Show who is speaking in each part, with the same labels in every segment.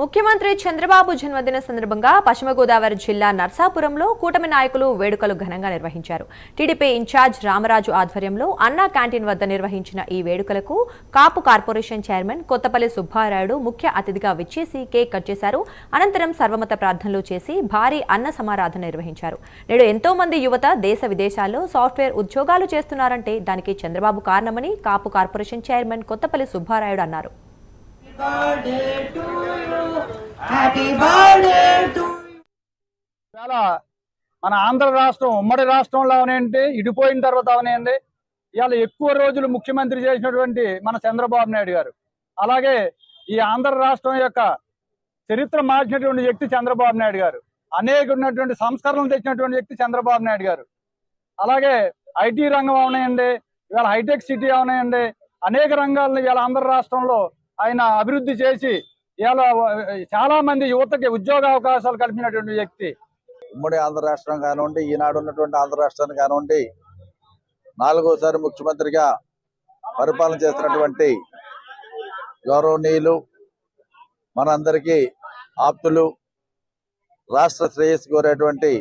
Speaker 1: ముఖ్యమంత్రి చంద్రబాబు జన్మదిన సందర్భంగా పశ్చిమ గోదావరి జిల్లా నర్సాపురంలో కూటమి నాయకులు వేడుకలు ఘనంగా నిర్వహించారు. టీడీపీ ఇన్ఛార్జ్ రామరాజు ఆధ్వర్యంలో అన్నా క్యాంటీన్ వద్ద నిర్వహించిన ఈ వేడుకలకు కాపు కార్పొరేషన్ చైర్మన్ కొత్తపల్లి సుబ్బారాయుడు ముఖ్య అతిథిగా విచ్చేసి కేక్ కట్ చేశారు. అనంతరం సర్వమత ప్రార్థనలు చేసి భారీ అన్న సమారాధన నిర్వహించారు. నేడు ఎంతో మంది యువత దేశ విదేశాల్లో సాఫ్ట్వేర్ ఉద్యోగాలు చేస్తున్నారంటే దానికి చంద్రబాబు కారణమని కాపు కార్పొరేషన్ చైర్మన్ కొత్తపల్లి సుబ్బారాయుడు అన్నారు.
Speaker 2: చాలా మన ఆంధ్ర రాష్ట్రం ఉమ్మడి రాష్ట్రంలో అవనండి ఇడిపోయిన తర్వాత అవనండి. ఇవాళ ఎక్కువ రోజులు ముఖ్యమంత్రి చేసినటువంటి మన చంద్రబాబు నాయుడు గారు. అలాగే ఈ ఆంధ్ర రాష్ట్రం యొక్క చరిత్ర మార్చినటువంటి వ్యక్తి చంద్రబాబు నాయుడు గారు. అనేక ఉన్నటువంటి సంస్కరణలు తెచ్చినటువంటి వ్యక్తి చంద్రబాబు నాయుడు గారు. అలాగే ఐటీ రంగం అవనాయండి ఇవాళ హైటెక్ సిటీ అవనాయండి అనేక రంగాలను ఇవాళ ఆంధ్ర రాష్ట్రంలో ఆయన అభివృద్ధి చేసి ఇవాళ చాలా మంది యువతకి ఉద్యోగ అవకాశాలు కల్పినటువంటి వ్యక్తి.
Speaker 3: ఉమ్మడి ఆంధ్ర రాష్ట్రం కానివ్వండి ఈనాడు ఉన్నటువంటి ఆంధ్ర రాష్ట్రాన్ని కానివ్వండి నాలుగోసారి ముఖ్యమంత్రిగా పరిపాలన చేసినటువంటి గౌరవనీయులు మనందరికీ ఆప్తులు రాష్ట్ర శ్రేయస్సు కోరేటువంటి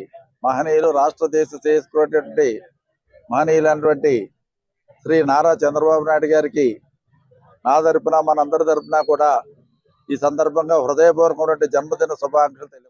Speaker 3: మహనీయులు రాష్ట్ర దేశ శ్రేయస్సు కోరేటువంటి మహనీయులైనటువంటి శ్రీ నారా చంద్రబాబు నాయుడు గారికి నా తరపున మనందరి తరపున కూడా ఈ సందర్భంగా హృదయపూర్వకమైనటువంటి జన్మదిన శుభాకాంక్షలు తెలియ